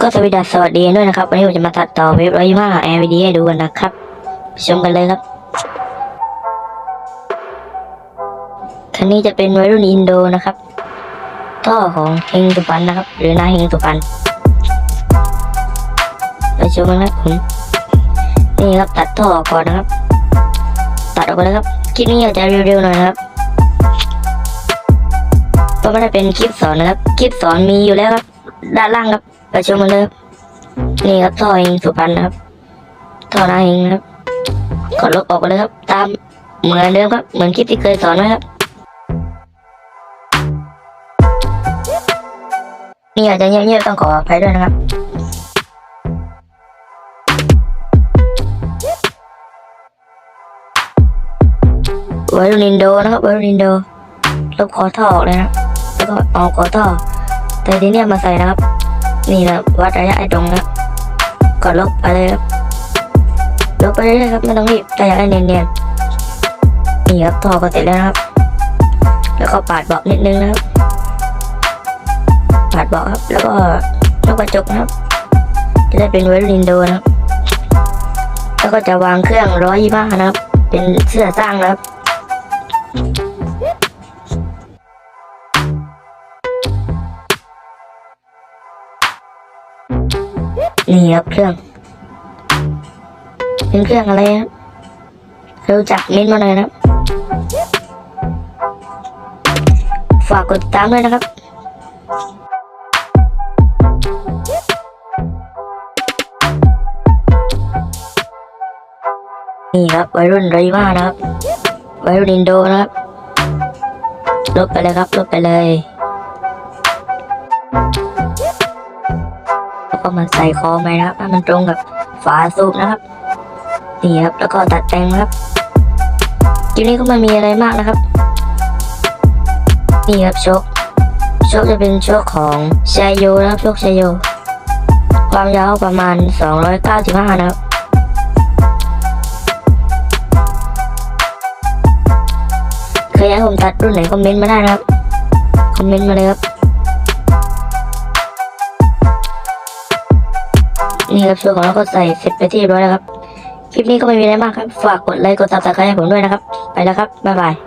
ก็สวัสดีสวัสดีด้วยนะครับ วันนี้ผมจะมาตัดต่อเว็บร้อยยี่ห้าแอร์วีดีให้ดูกันนะครับ ชมกันเลยครับ คันนี้จะเป็นวัยรุ่นอินโดนะครับ ท่อของเฮงสุพรรณนะครับ หรือนาเฮงสุพรรณไปชมกันครับผมนี่ครับตัดท่อออกก่อนนะครับ ตัดออกไปเลยครับคลิปนี้อาจจะเร็วๆหน่อยนะครับเพราะไม่ได้เป็นคลิปสอนนะครับ คลิปสอนมีอยู่แล้วครับ ด้านล่างครับไปชมกันเลยนี่ครับท่อเองสุพรรณครับท่อนาเองครับกดลบออกไปเลยครับ ตามเหมือนเดิมครับ เหมือนคลิปที่เคยสอนไว้ครับนี่อาจจะเงียบๆต้องขออภัยด้วยนะครับไวรูนินโดนะครับไวรูนินโดลบคอท่อออกเลยนะแล้วก็เอาคอท่อ แต่ทีเนี้ยมาใส่นะครับ นี่นะวัดระยะไอ้ตรงนะกดลบไปเลยครับลบไปเรื่อยๆครับไม่ต้องรีบแต่อยากให้เนียนๆนี่ครับทอก็เสร็จแล้วนะครับ แล้วก็ปาดเบาะนิดนึงนะครับ ปาดเบาะครับ แล้วก็นกกระจกนะครับ จะได้เป็นไวรูนินโดนะครับ แล้วก็จะวางเครื่องร้อยยี่ห้านะครับ เป็นเสื้อสร้างนะครับ นี่ครับเครื่องเป็นเครื่องอะไรครับรู้จักมิ้นมาหน่อยนะครับ ฝากกดติดตามด้วยนะครับนี่ครับวัยรุ่นไรว่านะครับวัยรุ่นอินโดนะครับลบไปเลยครับลบไปเลย ก็มาใส่คอไหมนะครับให้มันตรงกับฝาสูบนะครับนี่ครับแล้วก็ตัดแต่งนะครับคลิปนี้ก็ไม่มีอะไรมากนะครับนี่ครับโชคโชคจะเป็นโชคของชายโยนะครับโชคชายโย ความยาวประมาณ 295 นะครับเคยให้ผมตัดรุ่นไหนคอมเมนต์มาได้นะครับ คอมเมนต์มาเลยครับ นี่ครับช่วนของเราก็ใส่เสร็จไปที่เรียบร้อยแล้วครับ คลิปนี้ก็ไม่มีอะไรมากครับ ฝากกดไลค์กดซับสไครต์ให้ผมด้วยนะครับ ไปแล้วครับ บ๊ายบาย